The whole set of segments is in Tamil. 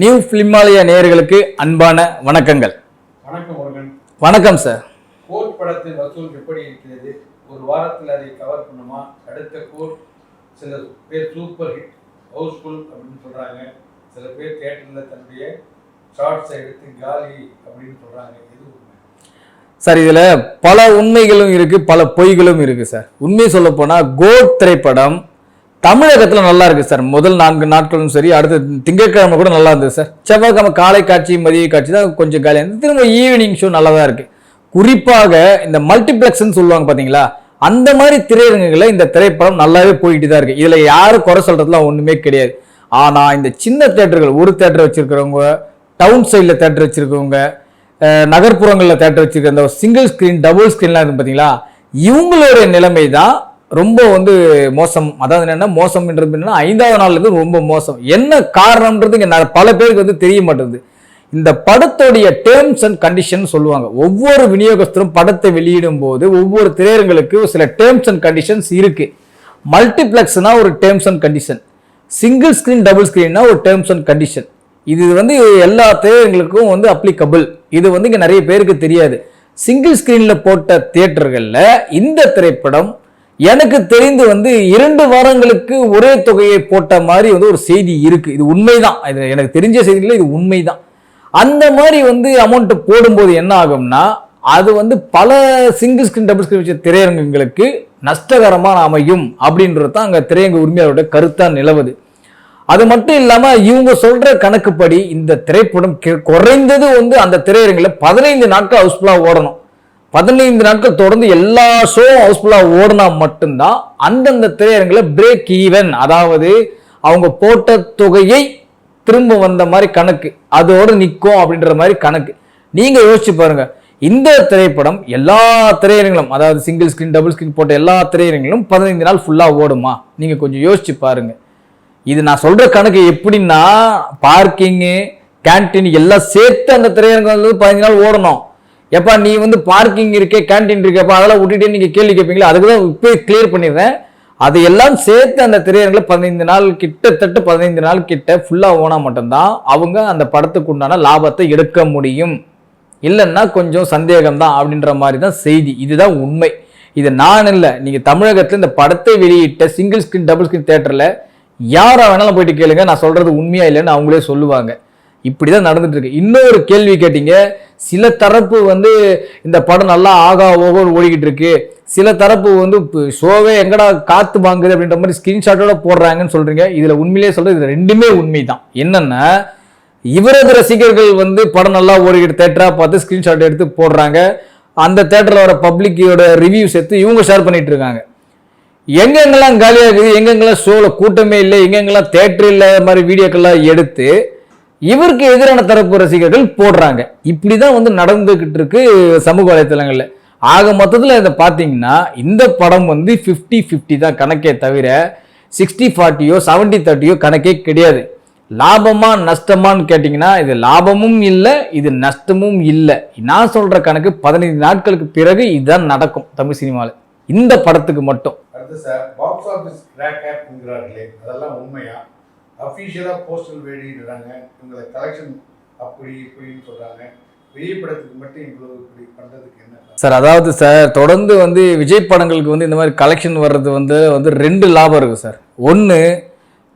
நியூ பிலிமாலயா நேயர்களுக்கு அன்பான வணக்கங்கள். வணக்கம் வணக்கம் சார் கோட் படத்தின் வசூல் எப்படி இருக்கிறது? ஒரு வாரத்தில் அதை கவர் பண்ணுமா? அடுத்த கோட் சில பேர் சூப்பர் ஹிட் ஹவுஸ்ஃபுல் அப்படின்னு சொல்றாங்க. சில பேர் தியேட்டரில் தன்னுடைய ஷார்ட்ஸை எடுத்து காலி அப்படின்னு சொல்றாங்க. இது உண்மை? சார் இதுல பல உண்மைகளும் இருக்கு பல பொய்களும் இருக்கு சார் உண்மையை சொல்ல போனா கோட் திரைப்படம் தமிழகத்தில் நல்லா இருக்கு சார் முதல் நான்கு நாட்களும் சரி அடுத்த திங்கட்கிழமை கூட நல்லா இருந்தது சார் செவ்வாய்க்கிழமை காலை காட்சி மதிய காட்சி தான் கொஞ்சம் காலியாக இருந்தது. திரும்ப ஈவினிங் ஷோ நல்லா தான் இருக்கு. குறிப்பாக இந்த மல்டிப்ளெக்ஸ்ன்னு சொல்லுவாங்க பார்த்தீங்களா அந்த மாதிரி திரையரங்குகளில் இந்த திரைப்படம் நல்லாவே போயிட்டு தான் இருக்கு. இதில் யாரும் குறை சொல்றதுலாம் ஒன்றுமே கிடையாது. ஆனால் இந்த சின்ன தேட்டர்கள் ஒரு தேட்டர் வச்சிருக்கிறவங்க டவுன் சைடில் தேட்டர் வச்சிருக்கவங்க நகர்ப்புறங்களில் தேட்டர் வச்சிருக்க அந்த சிங்கிள் ஸ்க்ரீன் டபுள் ஸ்க்ரீன்லாம் இருக்கு பார்த்தீங்களா இவங்களோட நிலைமை தான் ரொம்ப வந்து மோசம். அதாவது என்னன்னா மோசம்ன்றது என்னன்னா ஐந்தாவது நாள்ல இருந்து ரொம்ப மோசம். என்ன காரணம்ன்றது இங்கே பல பேருக்கு வந்து தெரிய மாட்டேங்குது. இந்த படத்தோடைய டேர்ம்ஸ் அண்ட் கண்டிஷன் சொல்லுவாங்க. ஒவ்வொரு விநியோகஸ்தரும் படத்தை வெளியிடும் போது ஒவ்வொரு திரையரங்களுக்கு சில டேர்ம்ஸ் அண்ட் கண்டிஷன்ஸ் இருக்கு. மல்டிப்ளெக்ஸ்னா ஒரு terms and condition single screen double ஸ்கிரீன்னா ஒரு டேர்ம்ஸ் அண்ட் கண்டிஷன் இது வந்து எல்லா திரையரங்களுக்கும் வந்து அப்ளிகபிள் இது வந்து இங்கே நிறைய பேருக்கு தெரியாது. சிங்கிள் ஸ்க்ரீனில் போட்ட தியேட்டர்களில் இந்த திரைப்படம் எனக்கு தெரிந்து வந்து இரண்டு வாரங்களுக்கு ஒரே தொகையை போட்ட மாதிரி வந்து ஒரு செய்தி இருக்கு. இது உண்மைதான். இது எனக்கு தெரிஞ்ச செய்திகள் இது உண்மைதான். அந்த மாதிரி வந்து அமௌண்ட் போடும்போது என்ன ஆகும்னா அது வந்து பல சிங்கிள் ஸ்கிரீன் டபுள் ஸ்கிரீன் வச்ச திரையரங்குகளுக்கு நஷ்டகரமாக அமையும் அப்படின்றது தான் அங்கே திரையரங்கு உரிமையாளருடைய கருத்தாக நிலவுது. அது மட்டும் இல்லாமல் இவங்க சொல்கிற கணக்குப்படி இந்த திரைப்படம் குறைந்தது வந்து அந்த திரையரங்குல பதினைந்து நாட்கள் ஹவுஸ்ஃபுல்லாக ஓடணும். பதினைந்து நாட்கள் தொடர்ந்து எல்லா ஷோவும் ஹவுஸ்ஃபுல்லாக ஓடினா மட்டும்தான் அந்தந்த திரையரங்குல பிரேக் ஈவன் அதாவது அவங்க போட்ட தொகையை திரும்ப வந்த மாதிரி கணக்கு. அதோட நிற்கும் அப்படின்ற மாதிரி கணக்கு. நீங்கள் யோசிச்சு பாருங்க. இந்த திரைப்படம் எல்லா திரையரங்களும் அதாவது சிங்கிள் ஸ்க்ரீன் டபுள் ஸ்க்ரீன் போட்ட எல்லா திரையரங்களும் பதினைந்து நாள் ஃபுல்லாக ஓடுமா? நீங்கள் கொஞ்சம் யோசிச்சு பாருங்கள் இது நான் சொல்கிற கணக்கு எப்படின்னா பார்க்கிங்கு கேன்டீன் எல்லாம் சேர்த்து அந்த திரையரங்கம் வந்து பதினஞ்சு நாள் ஓடணும். எப்பா நீ வந்து பார்க்கிங் இருக்கே கேன்டீன் இருக்கேப்பா அதெல்லாம் விட்டுட்டு நீங்கள் கேள்வி கேட்பீங்களா? அதுக்கு தான் இப்போ கிளியர் பண்ணிடுறேன். அதையெல்லாம் சேர்த்து அந்த திரையரங்கில் பதினைந்து நாள் கிட்டத்தட்ட பதினைந்து நாள் கிட்ட ஃபுல்லாக ஓனா மட்டும்தான் அவங்க அந்த படத்துக்கு உண்டான லாபத்தை எடுக்க முடியும். இல்லைன்னா கொஞ்சம் சந்தேகம் தான் அப்படின்ற மாதிரி தான் செய்தி. இதுதான் உண்மை. இது நான் இல்லை. நீங்கள் தமிழகத்தில் இந்த படத்தை வெளியிட்ட சிங்கிள் ஸ்க்ரீன் டபுள் ஸ்க்ரீன் தேட்டரில் யாராக வேணாலும் போயிட்டு கேளுங்க. நான் சொல்கிறது உண்மையாக இல்லைன்னு அவங்களே சொல்லுவாங்க. இப்படிதான் நடந்துட்டு இருக்கு. இன்னொரு கேள்வி கேட்டீங்க. சில தரப்பு வந்து இந்த படம் நல்லா ஆகா ஓகோன்னு ஓடிக்கிட்டு இருக்கு சில தரப்பு வந்து ஷோவே எங்கடா காத்து வாங்குது அப்படின்ற மாதிரி ஸ்கிரீன்ஷாட்டோட போடுறாங்கன்னு சொல்றீங்க. இதுல உண்மையிலேயே சொல்றது இது ரெண்டுமே உண்மைதான். என்னன்னா இவரது ரசிகர்கள் வந்து படம் நல்லா ஓடிக்கிட்டு தேட்டரா பார்த்து ஸ்கிரீன்ஷாட் எடுத்து போடுறாங்க. அந்த தேட்டரில் வர பப்ளிக்கோட ரிவ்யூஸ் எடுத்து இவங்க ஷேர் பண்ணிட்டு இருக்காங்க எங்கெங்கெல்லாம் காலியாக இருக்குது எங்கெங்கெல்லாம் ஷோவில் கூட்டமே இல்லை எங்கெங்கெல்லாம் தேட்டர் இல்லாத மாதிரி வீடியோக்கெல்லாம் எடுத்து இவருக்கு எதிரான தரப்பு ரசிகர்கள் போடுறாங்க. இப்படி தான் வந்து நடந்துக்கிட்டு இருக்கு சமூக வலைத்தளங்களில். ஆக மொத்தத்தில் இதை பார்த்தீங்கன்னா இந்த படம் வந்து ஃபிஃப்டி ஃபிஃப்டி தான் கணக்கே தவிர சிக்ஸ்டி ஃபார்ட்டியோ செவன்ட்டி தேர்ட்டியோ கணக்கே கிடையாது. லாபமா நஷ்டமான்னு கேட்டிங்கன்னா இது லாபமும் இல்லை இது நஷ்டமும் இல்லை. நான் சொல்கிற கணக்கு பதினைந்து நாட்களுக்கு பிறகு இதுதான் நடக்கும் தமிழ் சினிமாவில் இந்த படத்துக்கு மட்டும். சார் அஃபீஷியலாக போஸ்டல் வெளியிடுறாங்க. இவங்களை கலெக்ஷன் அப்படி இப்படின்னு சொல்கிறாங்க சார் அதாவது சார் தொடர்ந்து வந்து விஜய் படங்களுக்கு வந்து இந்த மாதிரி கலெக்ஷன் வர்றது வந்து வந்து ரெண்டு லாபம் இருக்குது சார். ஒன்று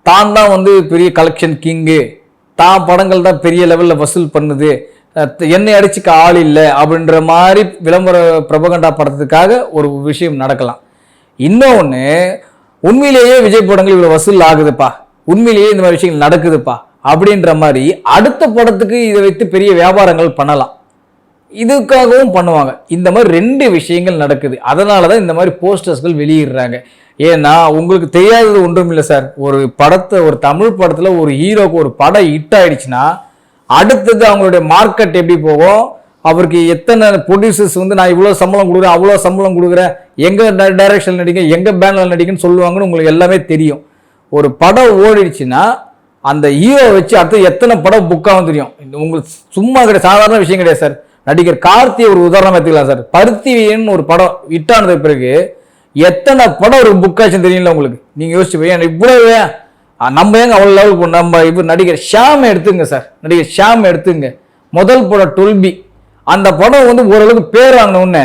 தான் தான் வந்து பெரிய கலெக்ஷன் கிங்கு தான் படங்கள் தான் பெரிய லெவலில் வசூல் பண்ணுது. என்னை அடிச்சுக்க ஆள் இல்லை அப்படின்ற மாதிரி விளம்பர பிரபகண்டா படத்துக்காக ஒரு விஷயம் நடக்கலாம். இன்னொன்று உண்மையிலேயே விஜய் படங்கள் இவ்வளோ வசூல் ஆகுதுப்பா. உண்மையிலேயே இந்த மாதிரி விஷயங்கள் நடக்குதுப்பா அப்படின்ற மாதிரி அடுத்த படத்துக்கு இதை வைத்து பெரிய வியாபாரங்கள் பண்ணலாம். இதுக்காகவும் பண்ணுவாங்க. இந்த மாதிரி ரெண்டு விஷயங்கள் நடக்குது. அதனால தான் இந்த மாதிரி போஸ்டர்ஸ்கள் வெளியிடுறாங்க. ஏன்னா உங்களுக்கு தெரியாதது ஒன்றும் இல்லை சார். ஒரு படத்தை ஒரு தமிழ் படத்தில் ஒரு ஹீரோக்கு ஒரு படம் ஹிட் ஆயிடுச்சுன்னா அடுத்தது அவங்களுடைய மார்க்கெட் எப்படி போகும்? அவருக்கு எத்தனை ப்ரொடியூசர்ஸ் வந்து நான் இவ்வளோ சம்பளம் கொடுக்குறேன் அவ்வளோ சம்பளம் கொடுக்குறேன். எங்கே டைரக்ஷன் நடிக்க எங்கே பேனரில் நடிக்கன்னு சொல்லுவாங்கன்னு உங்களுக்கு எல்லாமே தெரியும். ஒரு படம் ஓடிடுச்சுன்னா அந்த ஹீரோ வச்சு அடுத்து எத்தனை படம் புக்காகவும் தெரியும். உங்களுக்கு சும்மா கிடையாது சாதாரண விஷயம் கிடையாது சார். நடிகர் கார்த்தியை ஒரு உதாரணம் எடுத்துக்கலாம் சார். பருத்தின்னு ஒரு படம் விட்டானது பிறகு எத்தனை படம் ஒரு புக் ஆச்சுன்னு தெரியல உங்களுக்கு. நீங்கள் யோசிச்சு போய் இவ்வளவு நம்ம ஏங்க அவ்வளோ லெவலுக்கு நம்ம இப்போ நடிகர் ஷாம் எடுத்துங்க சார். நடிகர் ஷாம் எடுத்துங்க. முதல் படம் டொல்பி அந்த படம் வந்து ஓரளவுக்கு பேர் வாங்கின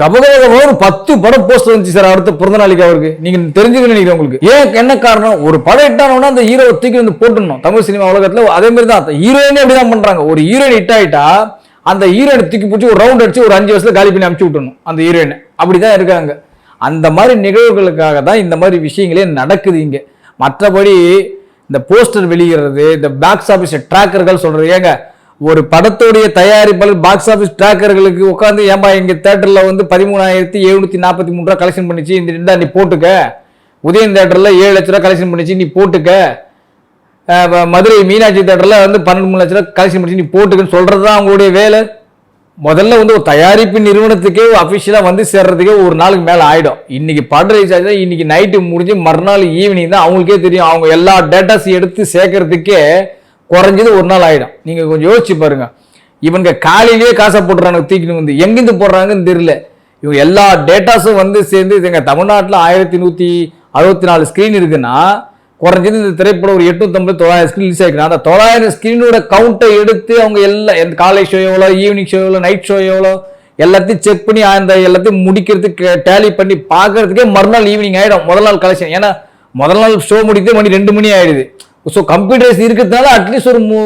உடனே ஒரு பத்து படம் போஸ்ட் வந்துச்சு சார் அடுத்த பிறந்த நாளைக்கு அவருக்கு. நீங்க தெரிஞ்சுக்கணும் நினைக்கிறேன் உங்களுக்கு. ஏன் என்ன காரணம்? ஒரு படம் இட்டானோன்னா அந்த ஹீரோ தூக்கி வந்து போட்டுடணும். தமிழ் சினிமா உலகத்துல அதே மாதிரி தான் ஹீரோயினே அப்படிதான் பண்றாங்க. ஒரு ஹீரோயின் ஹிட் ஆயிட்டா அந்த ஹீரோயினை தூக்கி பிடிச்சி ஒரு ரவுண்ட் அடிச்சு ஒரு அஞ்சு வருஷத்துல காலி பண்ணி அமுச்சு விட்டணும் அந்த ஹீரோயினை அப்படிதான் இருக்காங்க. அந்த மாதிரி நிகழ்வுகளுக்காக தான் இந்த மாதிரி விஷயங்களே நடக்குது இங்க. மற்றபடி இந்த போஸ்டர் வெளியிடுறது இந்த பேக்ஸ் ஆஃபீஸ் ட்ராக்கர்கள் சொல்றது. ஏங்க ஒரு படத்துடைய தயாரிப்பாளர் பாக்ஸ் ஆஃபீஸ் ட்ராக்கர்களுக்கு உட்காந்து ஏன்பா எங்கள் தேட்டரில் வந்து பதிமூணாயிரத்தி எழுநூத்தி நாற்பத்தி மூணு ரூபா கலெக்ஷன் பண்ணிச்சு. இந்த ரெண்டா நீ போட்டுக்க. உதயன் தேட்டரில் ஏழு லட்ச ரூபா கலெக்ஷன் பண்ணிச்சு நீ போட்டுக்க. மதுரை மீனாட்சி தேட்டரில் வந்து பன்னெண்டு மூணு லட்ச ரூபா கலெக்ஷன் பண்ணிச்சு நீ போட்டுக்கன்னு சொல்கிறது தான் அவங்களுடைய வேலை. முதல்ல வந்து ஒரு தயாரிப்பு நிறுவனத்துக்கே அஃபிஷியலாக வந்து சேர்றதுக்கே ஒரு நாளுக்கு மேலே ஆயிடும். இன்னைக்கு படம் ரீச் ஆச்சு இன்னைக்கு நைட்டு முடிஞ்சு மறுநாள் ஈவினிங் தான் அவங்களுக்கே தெரியும். அவங்க எல்லா டேட்டாஸ் எடுத்து சேர்க்கறதுக்கே குறைஞ்சது ஒரு நாள் ஆயிடும். நீங்கள் கொஞ்சம் யோசிச்சு பாருங்க. இவங்க காலையிலேயே காசை போடுறாங்க தூக்கின்னு வந்து. எங்கேருந்து போடுறாங்கன்னு தெரியல. இவங்க எல்லா டேட்டாஸும் வந்து சேர்ந்து எங்கள் தமிழ்நாட்டில் ஆயிரத்தி நூற்றி அறுபத்தி நாலு ஸ்க்ரீன் இருக்குன்னா குறைஞ்சது இந்த திரைப்படம் ஒரு எட்நூத்தம்பது தொள்ளாயிரம் ஸ்க்ரீன் ரிலீஸ் ஆகிருக்குன்னா அந்த தொள்ளாயிரம் ஸ்க்ரீனோட கவுண்டை எடுத்து அவங்க எல்லா எந்த காலை ஷோ எவ்வளோ ஈவினிங் ஷோ எவ்வளோ நைட் ஷோ எவ்வளோ எல்லாத்தையும் செக் பண்ணி அந்த எல்லாத்தையும் முடிக்கிறதுக்கு டேலி பண்ணி பார்க்கறதுக்கே மறுநாள் ஈவினிங் ஆகிடும் முதல் நாள் கலெக்ஷன் ஏன்னா முதல் நாள் ஷோ முடித்து மணி ரெண்டு மணி ஆயிடுது. ஸோ கம்ப்யூட்டரைஸ் இருக்கிறதுனால அட்லீஸ்ட் ஒரு மூ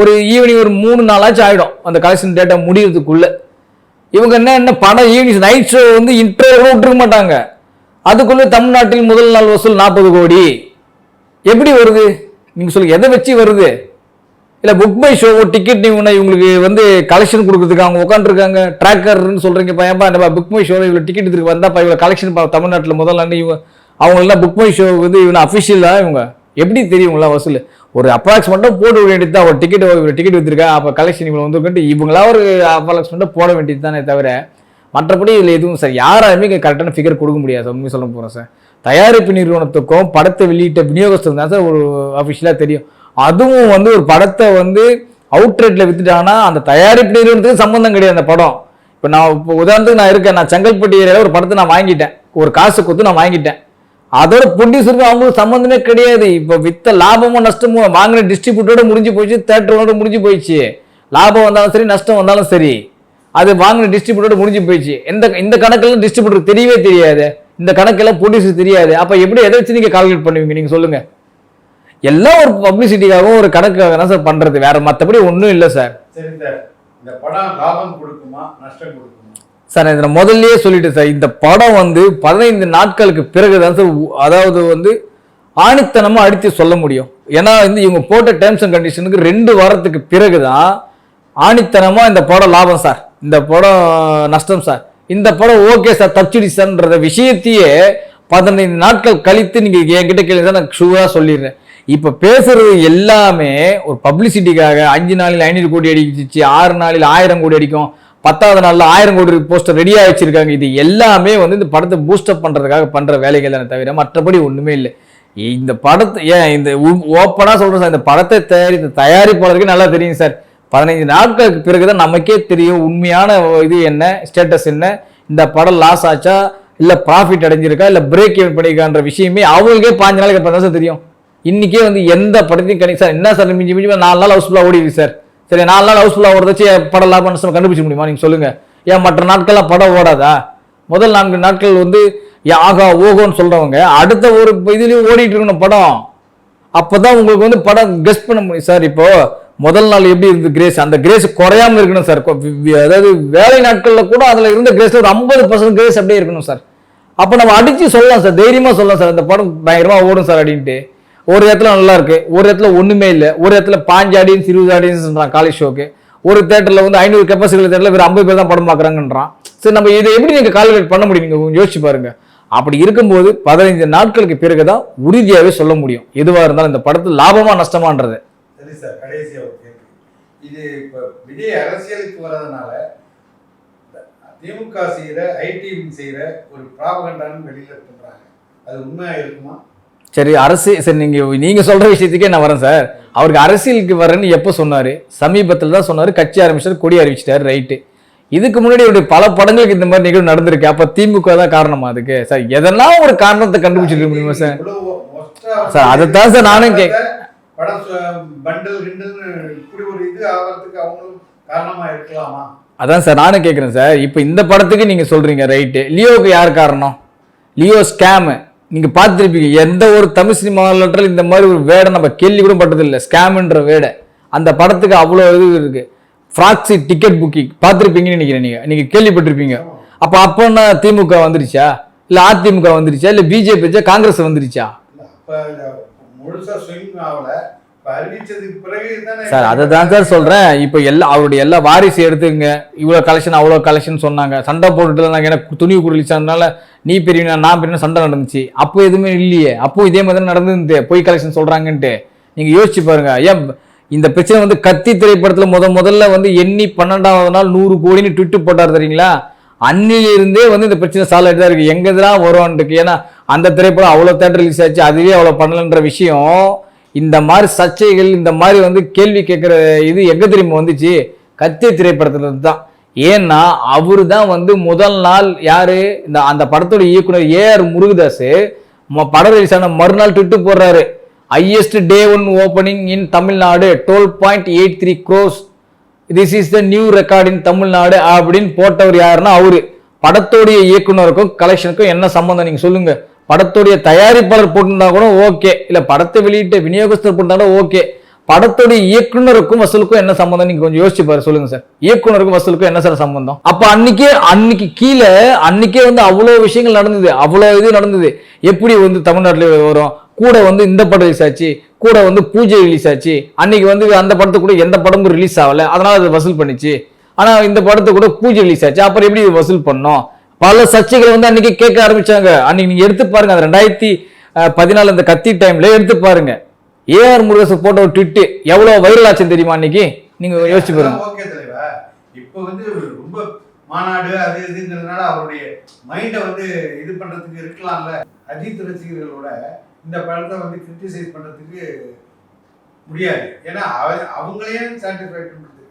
ஒரு ஈவினிங் ஒரு மூணு நாளாச்சும் ஆகிடும் அந்த கலெக்ஷன் டேட்டா முடியறதுக்குள்ளே. இவங்க என்ன என்ன படம் ஈவினிங் நைட் ஷோ வந்து இன்டர்வியூ கூட விட்டுருக்க மாட்டாங்க. அதுக்குள்ளே தமிழ்நாட்டில் முதல் நாள் வசூல் நாற்பது கோடி. எப்படி வருது? நீங்கள் சொல்லுங்கள் எதை வச்சு வருது? இல்லை புக் பை ஷோ டிக்கெட் நீ உன்னை இவங்களுக்கு வந்து கலெக்ஷன் கொடுக்குறதுக்கு? அவங்க உட்காந்துருக்காங்க ட்ராக்கர்னு சொல்கிறீங்க பையன்பா இந்த புக் மை ஷோ இவ்வளோ டிக்கெட் இதுக்கு வந்தாப்பா இவ்வளோ கலெக்ஷன் தமிழ்நாட்டில் முதல் நாள் இவங்க அவங்களெல்லாம் புக் மை ஷோ வந்து இவனை அஃபிஷியலாக இவங்க எப்படி தெரியுங்களா வசூல் ஒரு அப்ராக்சிமெண்ட்டாக போட வேண்டியது தான் ஒரு டிக்கெட் ஒரு டிக்கெட் விற்றுருக்கா அப்போ கலெக்ஷன் இவ்வளோ வந்துருக்குன்ட்டு இவங்களா ஒரு அப்ராக்சிமெண்ட்டாக போட வேண்டியது தானே தவிர மற்றபடி இதில் எதுவும் சார். யாராலுமே இங்கே கரெக்டான ஃபிகர் கொடுக்க முடியாது. உண்மை சொல்ல போகிறேன் சார். தயாரிப்பு நிறுவனத்துக்கும் படத்தை வெளியிட்ட விநியோகஸ்தருக்கு தான் சார் ஒரு அஃபிஷியலாக தெரியும். அதுவும் வந்து ஒரு படத்தை வந்து அவுட் விற்றுட்டாங்கன்னா அந்த தயாரிப்பு நிறுவனத்துக்கு சம்மந்தம் கிடையாது அந்த படம். இப்போ நான் இப்போ உதாரணத்துக்கு நான் இருக்கேன். நான் செங்கல்பட்டு ஏரியாவில் ஒரு படத்தை நான் வாங்கிட்டேன். ஒரு காசு கொடுத்து நான் வாங்கிட்டேன். அதோட ப்ரொடியூசருக்கு அவங்களுக்கு சம்மந்தமே கிடையாது. இப்போ வித்த லாபமும் நஷ்டமும் வாங்கின டிஸ்ட்ரிபியூட்டரோட முடிஞ்சு போயிடுச்சு தேட்டரோட முடிஞ்சு போயிடுச்சு. லாபம் வந்தாலும் சரி நஷ்டம் வந்தாலும் சரி அது வாங்கின டிஸ்ட்ரிபியூட்டரோட முடிஞ்சு போயிடுச்சு. இந்த இந்த கணக்கெல்லாம் டிஸ்ட்ரிபியூட்டர் தெரியவே தெரியாது. இந்த கணக்கெல்லாம் ப்ரொடியூசர் தெரியாது. அப்போ எப்படி எதை வச்சு நீங்கள் கால்குலேட் பண்ணுவீங்க? நீங்கள் சொல்லுங்கள் எல்லாம் ஒரு பப்ளிசிட்டிக்காகவும் ஒரு கணக்காக தான் சார் பண்ணுறது வேற மற்றபடி ஒன்றும் இல்லை சார் சரி சார் இந்த படம் லாபம் கொடுக்குமா நஷ்டம் கொடுக்குமா? சார் இதை நான் முதல்லயே சொல்லிட்டேன் சார். இந்த படம் வந்து பதினைந்து நாட்களுக்கு பிறகு தான் சார் அதாவது வந்து ஆணித்தனமாக அடித்து சொல்ல முடியும். ஏன்னா வந்து இவங்க போட்ட டேர்ம்ஸ் அண்ட் கண்டிஷனுக்கு ரெண்டு வாரத்துக்கு பிறகு தான் ஆணித்தனமாக இந்த படம் லாபம் சார். இந்த படம் நஷ்டம் சார். இந்த படம் ஓகே சார் தப்பிச்சிடுச்சுன்ற விஷயத்தையே பதினைந்து நாட்கள் கழித்து நீங்கள் என்கிட்ட கேள்வி தான் நான் ஷூவாக சொல்லிடுறேன். இப்போ பேசுறது எல்லாமே ஒரு பப்ளிசிட்டிக்காக அஞ்சு நாளில் ஐநூறு கோடி அடிச்சிச்சு ஆறு நாளில் ஆயிரம் கோடி அடிக்கும். பத்தாவது நாளில் ஆயிரம் கோடி போஸ்டர் ரெடியாக வச்சுருக்காங்க. இது எல்லாமே வந்து இந்த படத்தை பூஸ்டப் பண்ணுறதுக்காக பண்ணுற வேலைகள் தானே தவிர மற்றபடி ஒன்றுமே இல்லை. இந்த படத்தை ஏன் இந்த ஓப்பனாக சொல்கிறேன் சார். இந்த படத்தை தயாரித்த தயாரிப்பாளருக்கு நல்லா தெரியும் சார். பதினைஞ்சு நாட்களுக்கு பிறகு தான் நமக்கே தெரியும் உண்மையான இது என்ன ஸ்டேட்டஸ் என்ன இந்த படம் லாஸ் ஆச்சா இல்லை ப்ராஃபிட் அடைஞ்சிருக்கா இல்லை பிரேக் ஈவன் பண்ணிருக்கான்ற விஷயமே அவங்களுக்கே பாஞ்சு நாளைக்கு அப்புறம் தான் சார் தெரியும். இன்றைக்கே வந்து எந்த படத்தையும் கணி சார் என்ன சார் மிஞ்சி மிஞ்சி நாலு நாள் ஹவுஸ்ஃபுல்லாக ஓடிடுது சார். சரி நாலு நாள் ஹவுஸ்ஃபுல்லாக ஓடுறதாச்சு படம் லாபம் நஷ்டம் கண்டுபிடிச்ச முடியுமா? நீங்கள் சொல்லுங்கள் ஏன் மற்ற நாட்கள்லாம் படம் ஓடாதா? முதல் நான்கு நாட்கள் வந்து ஏன் ஆகா ஓகோன்னு சொல்கிறவங்க அடுத்த ஒரு இதுலேயும் ஓடிட்டு இருக்கணும் படம். அப்போ தான் உங்களுக்கு வந்து படம் கெஸ்ட் பண்ண முடியும். சார் இப்போது முதல் நாள் எப்படி இருந்து கிரேஸ் அந்த கிரேஸ் குறையாம இருக்கணும் சார். கொ- அதாவது வேலை நாட்களில் கூட அதில் இருந்த கிரேஸில் ஒரு ஐம்பது பர்சன்ட் கிரேஸ் அப்படியே இருக்கணும் சார். அப்போ நம்ம அடித்து சொல்லலாம் சார். தைரியமாக சொல்லலாம் சார். இந்த படம் பயங்கரமாக ஓடும் சார் அப்படின்ட்டு. ஒரு இடத்துல நல்லா இருக்கு ஒரு இடத்துல ஒண்ணுமே இல்லை. ஒரு இடத்துல பாஞ்சு ஆடியன்ஸ் இருபது ஆடியன்ஸ்ன்றான் காலேஜ் ஷோக்கு. ஒரு தேட்டரில் வந்து ஐநூறு கெப்பாசிட்டி தேட்டரில் வேறு ஐம்பது பேர் தான் படம் பார்க்கறாங்கன்றான். சரி நம்ம இதை எப்படி நீங்கள் கால்குலேட் பண்ண முடியும்? நீங்கள் கொஞ்சம் யோசிச்சு பாருங்க. அப்படி இருக்கும்போது பதினைஞ்சு நாட்களுக்கு பிறகுதான் உறுதியாகவே சொல்ல முடியும். எதுவாக இருந்தாலும் இந்த படத்து லாபமாக நஷ்டமான்றது. சரி சார் கடைசியாக ஒரு கேள்வி. இது இப்போ விஜய் அரசியலுக்கு வர்றதுனால திமுக செய்கிற ஐடி செய்கிற ஒரு ப்ராபகண்டான்னு வெளியில் பண்ணுறாங்க அது உண்மையாக இருக்குமா? சரி அரசு சரி நீங்க நீங்க சொல்ற விஷயத்துக்கே நான் வரேன் சார். அவருக்கு அரசியலுக்கு வரேன்னு எப்போ சொன்னாரு? சமீபத்தில் தான் சொன்னாரு. கட்சி ஆரம்பிச்சாரு கொடி அறிவிச்சிட்டாரு ரைட்டு. இதுக்கு முன்னாடி அவருடைய பல படங்களுக்கு இந்த மாதிரி நிகழ்வு நடந்திருக்கு. அப்ப திமுக தான் காரணமா அதுக்கு? சார் எதெல்லாம் ஒரு காரணத்தை கண்டுபிடிச்சிருக்க முடியுமா சார்? சார், அதைத்தான் சார் நானும் கே- அதான் சார் நானும் கேட்குறேன் சார். இப்போ இந்த படத்துக்கு நீங்கள் சொல்கிறீங்க ரைட்டு. லியோவுக்கு யார் காரணம்? Leo scam. நீங்கள் பார்த்துருப்பீங்க எந்த ஒரு தமிழ் சினிமாவில் இந்த மாதிரி ஒரு வேடை நம்ம கேள்வி கூட பட்டதில்லை. ஸ்கேம்ன்ற வேடை. அந்த படத்துக்கு அவ்வளோ இது இருக்குது ஃப்ராக்ஸி டிக்கெட் புக்கிங் பார்த்துருப்பீங்கன்னு நினைக்கிறேன் நீங்கள் நீங்கள் கேள்விப்பட்டிருப்பீங்க. அப்போ அப்போன்னா திமுக வந்துருச்சா? இல்லை அதிமுக வந்துருச்சா? இல்லை பிஜேபி காங்கிரஸ் வந்துருச்சா? முழுசா ஸ்விங் ஆகல. சார் அதை தான் சார் சொல்கிறேன் இப்போ எல்லா அவருடைய எல்லா வாரிசு எடுத்துங்க. இவ்வளோ கலெக்ஷன் அவ்வளோ கலெக்ஷன் சொன்னாங்க. சண்டை போட்டுட்டு நாங்கள் எனக்கு துணிவு குடிச்சதுனால நீ பெரிய நான் பெரிய சண்டை நடந்துச்சு. அப்போ எதுவுமே இல்லையே. அப்போ இதே மாதிரி தான் நடந்துருந்து. பொய் கலெக்ஷன் சொல்கிறாங்கன்ட்டு நீங்கள் யோசிச்சு பாருங்க. ஏன் இந்த பிரச்சனை வந்து கத்தி திரைப்படத்தில் முத முதல்ல வந்து எண்ணி பன்னெண்டாவது நாள் நூறு கோடின்னு ட்விட்டு போட்டார் தெரியுங்களா? அன்னிலிருந்தே வந்து இந்த பிரச்சனை ஆகிட்டு தான் இருக்கு. எங்க தான் வரும்ன்ட்டு ஏன்னா அந்த திரைப்படம் அவ்வளோ தேட்டர் ரிலீஸ் ஆச்சு. அதுவே அவ்வளோ பண்ணலன்ற விஷயம் இந்த மாதிரி சர்ச்சைகள் இந்த மாதிரி வந்து கேள்வி கேட்குற இது எங்கே தெரியுமா வந்துச்சு? கத்தி திரைப்படத்துலேருந்து தான் ஏன்னா அவர் தான் வந்து முதல் நாள் யார்? இந்த அந்த படத்தோட இயக்குனர் ஏஆர் முருகதாஸ் படம் ரிலீஸ் ஆன மறுநாள் ட்விட்டு போடுறாரு. Highest day one opening in Tamil Nadu twelve point eight three crores this is the new record in Tamil Nadu அப்படின்னு போட்டவர் யாருன்னா அவரு. படத்தோடைய இயக்குனருக்கும் கலெக்ஷனுக்கும் என்ன சம்மந்தம் நீங்கள் சொல்லுங்கள் படத்துடைய தயாரிப்பாளர் போட்டிருந்தா கூட ஓகே. இல்லை படத்தை வெளியிட்ட விநியோகஸ்தர் போட்டிருந்தா ஓகே. படத்துடைய இயக்குனருக்கும் வசூலுக்கும் என்ன சம்பந்தம்? நீங்க கொஞ்சம் யோசிச்சு பாரு சொல்லுங்க சார். இயக்குனருக்கும் வசூலுக்கும் என்ன சார் சம்பந்தம்? அப்ப அன்னைக்கே அன்னைக்கு கீழே அன்னைக்கே வந்து அவ்வளோ விஷயங்கள் நடந்தது. அவ்வளோ இது நடந்தது. எப்படி வந்து தமிழ்நாட்டில் வரும்? கூட வந்து இந்த படம் ரிலீஸ் ஆச்சு. கூட வந்து பூஜை ரிலீஸ் ஆச்சு. அன்னைக்கு வந்து அந்த படத்துக்கு கூட எந்த படமும் ரிலீஸ் ஆகல. அதனால அது வசூல் பண்ணிச்சு. ஆனா இந்த படத்துக்கு கூட பூஜை ரிலீஸ் ஆச்சு. அப்புறம் எப்படி வசூல் பண்ணோம்? பல சர்ச்சைகளை வந்து அன்னைக்கு கேட்க ஆரம்பிச்சாங்க. அன்னைக்கு நீங்க எடுத்து பாருங்க அந்த ரெண்டாயிரத்தி பதினாலு அந்த கத்தி டைம்ல எடுத்து பாருங்க. ஏஆர் முருகேசன் போட்ட ஒரு ட்விட்டு எவ்வளவு வைரல் ஆச்சுன்னு தெரியுமா அன்னைக்கு? நீங்க யோசிச்சு பாருங்க. ஓகே தலைவா. இப்போ வந்து ரொம்ப மாநாடு அது இதுங்கிறதுனால அவருடைய மைண்டை வந்து இது பண்றதுக்கு இருக்கலாம்ல. அஜித் ரசிகர்களோட இந்த படத்தை வந்து கிரிட்டிசைஸ் பண்றதுக்கு முடியாது. ஏன்னா அவ- அவங்களையே சாட்டிஸ்ஃபை பண்ணிருக்காங்க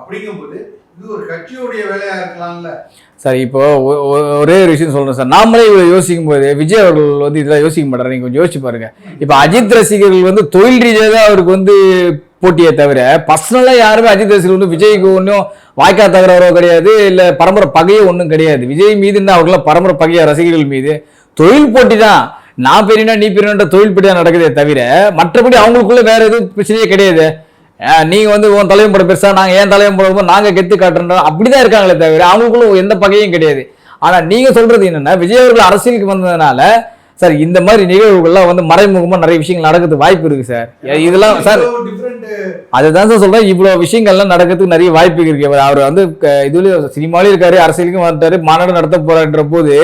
அப்படிங்கும்போது இது ஒரு கட்சியுடைய வேலையா இருக்கலாம்ல? சார் இப்போ ஒரே ஒரு விஷயம் சொல்றேன் சார். நாமளே இவ்வளவு யோசிக்கும் போது விஜய் அவர்கள் வந்து இதெல்லாம் யோசிக்க மாட்டார். நீங்க கொஞ்சம் யோசிச்சு பாருங்க. இப்போ அஜித் ரசிகர்கள் வந்து தொழில் ரீதியாக தான் அவருக்கு வந்து போட்டியே தவிர பர்சனலாக யாருமே அஜித் ரசிகர்கள் வந்து விஜய்க்கு ஒன்றும் வாய்க்கா தகராறோ கிடையாது இல்லை பரம்பரை பகையோ ஒன்றும் கிடையாது. விஜய் மீது என்ன அவர்களாம் பரம்பரை பகையா ரசிகர்கள் மீது? தொழில் போட்டி தான். நான் பெரியனா நீ பெரியன்ற தொழில் போட்டி தான் நடக்குதே தவிர மற்றபடி அவங்களுக்குள்ள வேற எதுவும் பிரச்சனையே கிடையாது. அஹ் நீங்க வந்து உன் தலைவன் படம் பெருசா நாங்க ஏன் தலைவன் படம் நாங்க கெத்து காட்டுறோம் அப்படிதான் இருக்காங்களே தவிர அவங்களுக்குள்ள எந்த பகையும் கிடையாது. ஆனா நீங்க சொல்றது என்னன்னா விஜய் அவர்கள் அரசியலுக்கு வந்ததுனால சார் இந்த மாதிரி நிகழ்வுகள்லாம் வந்து மறைமுகமா நிறைய விஷயங்கள் நடக்கிறதுக்கு வாய்ப்பு இருக்கு சார். இதெல்லாம் சார் அதுதான் சார் சொல்றேன் இவ்வளவு விஷயங்கள்லாம் நடக்கிறதுக்கு நிறைய வாய்ப்பு இருக்கு. அவர் வந்து க- இதுல சினிமாவிலும் இருக்காரு அரசியலுக்கும் வந்துட்டாரு மாநாடு நடத்த போறான்ற போது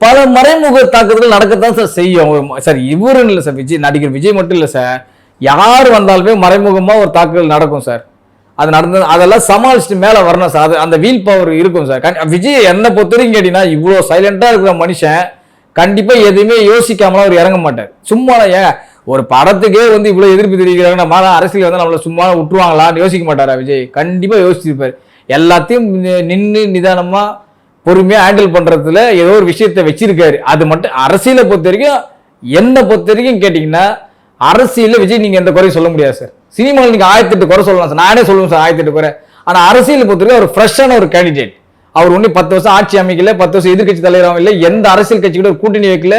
பல மறைமுக தாக்குதல்கள் நடக்கத்தான் சார் செய்யும். சார் இவருன்னு இல்லை சார் விஜய் நடிகர் விஜய் மட்டும் இல்லை சார். யார் வந்தாலுமே மறைமுகமாக ஒரு தாக்குதல் நடக்கும் சார். அது நடந்தது அதெல்லாம் சமாளிச்சுட்டு மேலே வரணும் சார். அது அந்த வீல் பவர் இருக்கும் சார். கண்டி- விஜய் என்ன பொறுத்தவரைக்கும் கேட்டிங்கன்னா கேட்டீங்கன்னா இவ்வளோ சைலண்ட்டாக இருக்கிற மனுஷன் கண்டிப்பாக எதுவுமே யோசிக்காமலாம் அவர் இறங்க மாட்டார். சும்மா ஏன் ஒரு படத்துக்கே வந்து இவ்வளோ எதிர்ப்பு தெரிவிக்கிறாங்க நம்ம அரசியல் வந்து நம்மளை சும்மா விட்டுருவாங்களான்னு யோசிக்க மாட்டாரா விஜய்? கண்டிப்பாக யோசிச்சிருப்பார். எல்லாத்தையும் நின்று நிதானமாக பொறுமையாக ஹேண்டில் பண்ணுறதுல ஏதோ ஒரு விஷயத்தை வச்சிருக்காரு. அது மட்டும் அரசியலை பொறுத்த வரைக்கும் என்னை பொறுத்த வரைக்கும் கேட்டிங்கன்னா அரசியல்ல விஜய் நீங்க எந்த குறையும் சொல்ல முடியாது சார் சினிமாவில் நீங்க ஆயிரத்தி எட்டு குறை சொல்லலாம் சார் நானே சொல்லுவேன் சார் ஆயிரத்தி எட்டு குறை. ஆனா அரசியலை பொறுத்த வரைக்கும் ஒரு ஃப்ரெஷ்ஷான ஒரு கேண்டிடேட் அவர் ஒன்றும் பத்து வருஷம் ஆட்சி அமைக்கல பத்து வருஷம் எதிர்க்கட்சி தலைவராகவும் இல்லை எந்த அரசியல் கட்சி கூட ஒரு கூட்டணி வைக்கல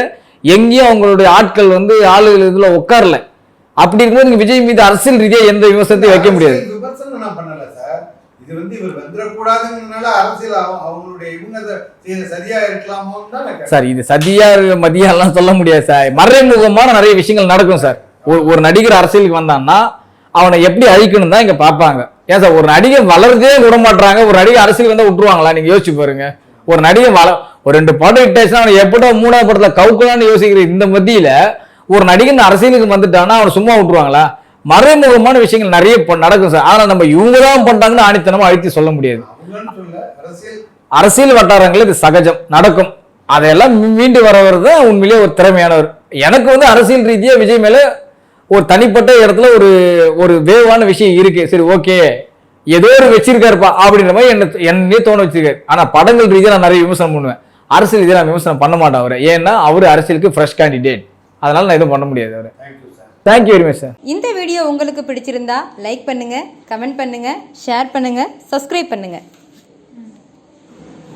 எங்கேயும் அவங்களுடைய ஆட்கள் வந்து ஆளுகள் இதுல உட்காரல. அப்படி இருக்கும்போது நீங்க விஜய் மீது அரசியல் ரீதியா எந்த விமர்சனத்தையும் வைக்க முடியாது. சார் இது வந்து இவர் வந்துடக்கூடாதுங்கிறதுனால அரசியல் அவங்க- அவங்களுடைய இவங்க அதை செய்யறது சரியா இருக்கலாமோன்னு தான் நான் கேட்டேன். சார் இது சதியா மதியா எல்லாம் சொல்ல முடியாது சார். மறைமுகமான நிறைய விஷயங்கள் நடக்கும் சார். ஒரு ஒரு நடிகர் அரசியலுக்கு வந்தான்னா அவனை எப்படி அழிக்கணும் தான் இங்க பார்ப்பாங்க. ஏன் சார் ஒரு நடிகர் வளர்றதே விட மாட்டாங்க ஒரு நடிகர் அரசியல் வந்தா விட்டுருவாங்களா? நீங்க யோசிச்சு பாருங்க. ஒரு நடிகர் வள ஒரு ரெண்டு படம் இட்டாச்சுன்னா அவனை எப்படா மூணாவது படத்துல கவுக்கலான்னு யோசிக்கிற இந்த மத்தியில ஒரு நடிகன் அரசியலுக்கு வந்துட்டான்னா அவனை சும்மா விட்டுருவாங்களா? மறைமுகமான விஷயங்கள் நிறைய நடக்கும் சார். ஆனா நம்ம இவங்க தான் பண்றாங்கன்னு ஆணித்தனமா அழுத்தி சொல்ல முடியாது. அரசியல் வட்டாரங்கள் இது சகஜம் நடக்கும். அதையெல்லாம் மீண்டு வரவர் தான் உண்மையிலேயே ஒரு திறமையானவர். எனக்கு வந்து அரசியல் ரீதியா விஜய் மேல ஒரு தனிப்பட்ட இடத்துல ஒரு ஒரு வேவான விஷயம் இருக்கு. சரி ஓகே. ஏதோ ஒரு வச்சிருக்காருப்பா அப்படின்ற மாதிரி என்ன என்னையே தோண வச்சிருக்காரு. ஆனா படங்கள் ரீதியா நான் நிறைய விமர்சனம் பண்ணுவேன். அரசியல் ரீதியா நான் விமர்சனம் பண்ண மாட்டேன் அவரை. ஏன்னா அவரு அரசியலுக்கு ஃப்ரெஷ் கேண்டிடேட் அதனால நான் எதுவும் பண்ண முடியாது அவர். Thank you very much sir இந்த வீடியோ உங்களுக்கு பிடிச்சிருந்தா லைக் பண்ணுங்க கமெண்ட் பண்ணுங்க ஷேர் பண்ணுங்க சப்ஸ்கிரைப் பண்ணுங்க.